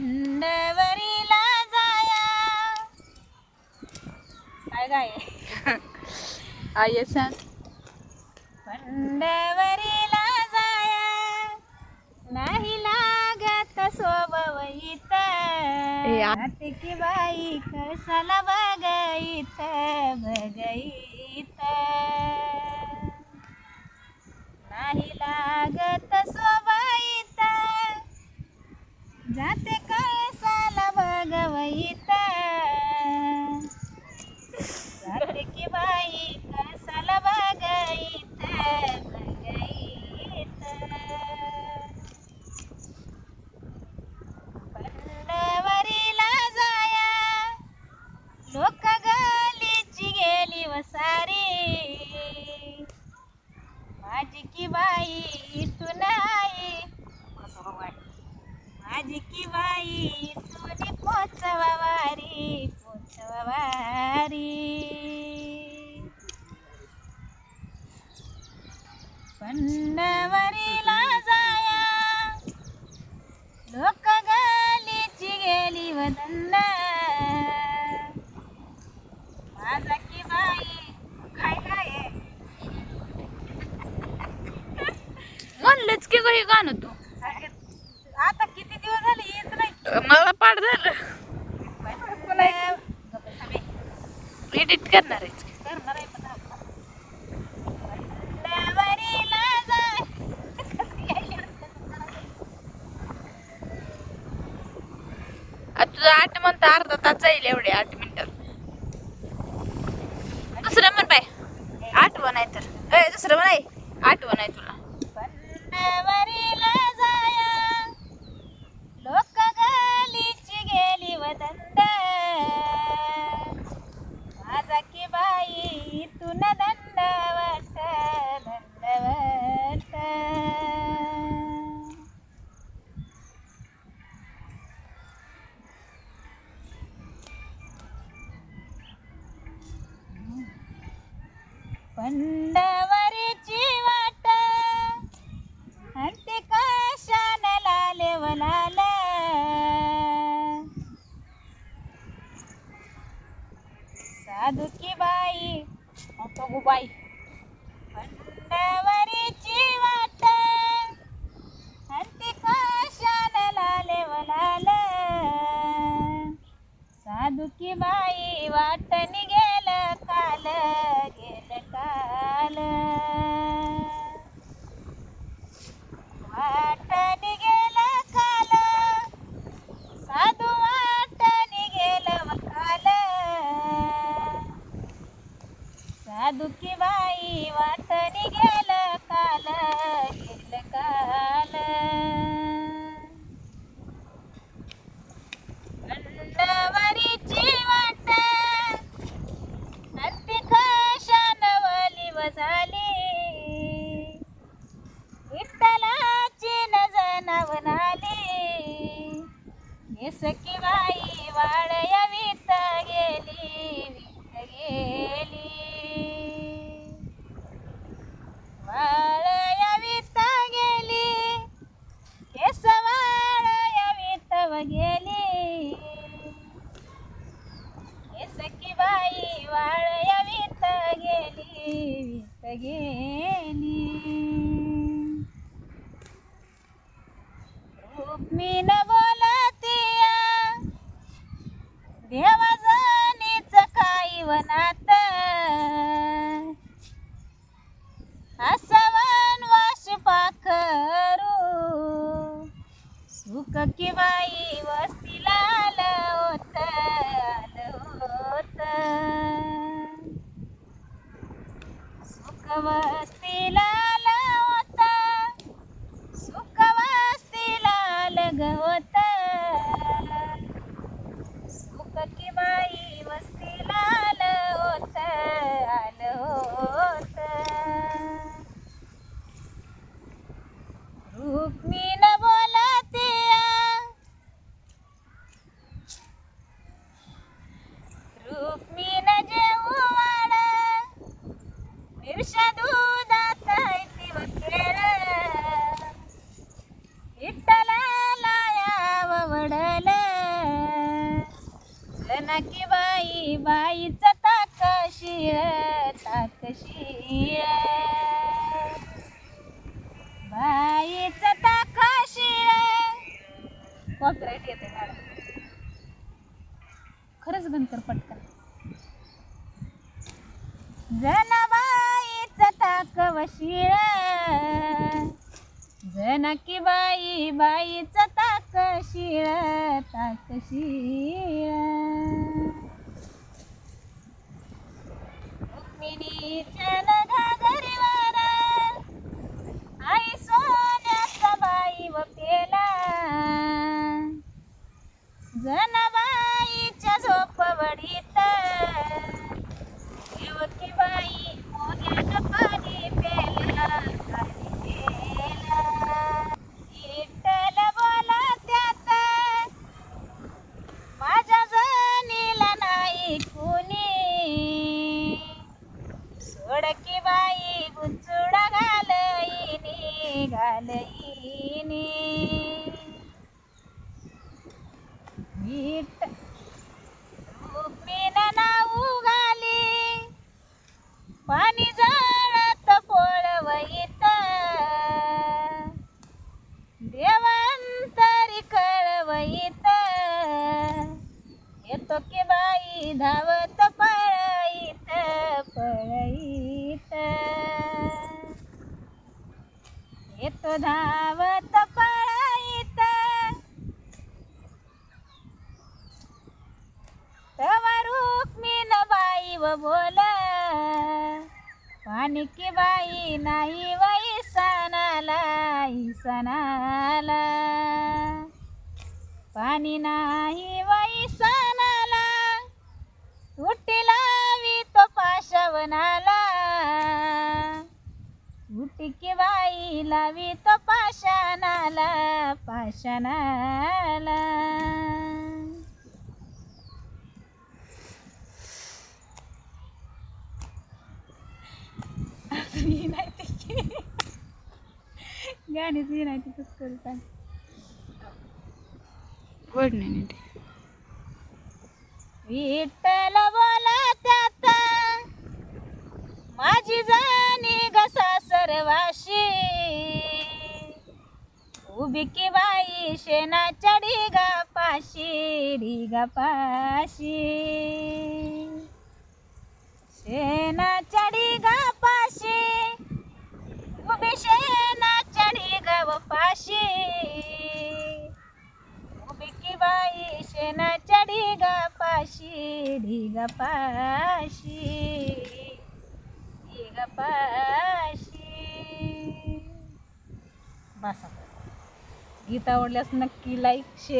पंढवरीला जाया. काय गाय आई सांग. पंढवरीला जाया. नाही लागत सोबवईत की बाई कसाला बघईत बघईत. नाही लागत सोबईत जाते aí बाई इथून पोचवा वारी पोचवा वारी. पंढवरीला जाया लोक गालीची गेली वदंदा माझा की बाई काय काय आहे? म्हणलंच की काही गाणं तू अरे, आता किती दिवस झाले येत नाही मला पाठ झालं पुन्हा गप्प थांबे. एडिट करणार आहेस. करणार आहे पण आता. आठ म्हणता अर्धा तास जाईल एवढे आठ मिनिटात दुसरं म्हण बाय आठवण आहे तर. ए, दुसरं म्हण आहे. आठवण आहे तुला. लोक गेली वदन. पंढवरीची वाट. हंते कशान लाले वलाल साधू बाई बघू बाई. पंढवरीची वाट. हंते कशान लाले वलाल साधू बाई वाट गेल दुखी बाई वाट गेल काल गेल काल I Namaste la. जनाकी बाई बाईच ताक शिळ ताक शिळ बाईचा ताक शिळ येते मॅडम खरंच बंद कर पटकन जनाबाईचा ताक वशिळ जनाकी बाई बाईच ताक शिळ ताक शिळ Mini channel. घालईनी घालईनी मीठ रुक्मीन नाऊ घाली पाणी जळत पोळवईत देवांतरी कळवईत येतो की बाई धावत पाणी नाही वै सणाला उटी लावी तो पाशवनाला उटी की बाई लावी तो पाषाणाला पाषाणाला. ही नाही ती गाणीच नाही तिथंच करतात नीट विठ्ठल बोला माझी जाणी घसा सर्वाशी उभी की बाई शेणाच्या ढिगा पाशी ढिगा पाशी शेणाच्या ढिगा पाशी उभी शेणाच्या ढिगा पाशी शेणाच्या ढिगापाशी ढिगापाशी ढिगापाशी बस ढिगा गीत आवडल्यास नक्की लाईक शेअर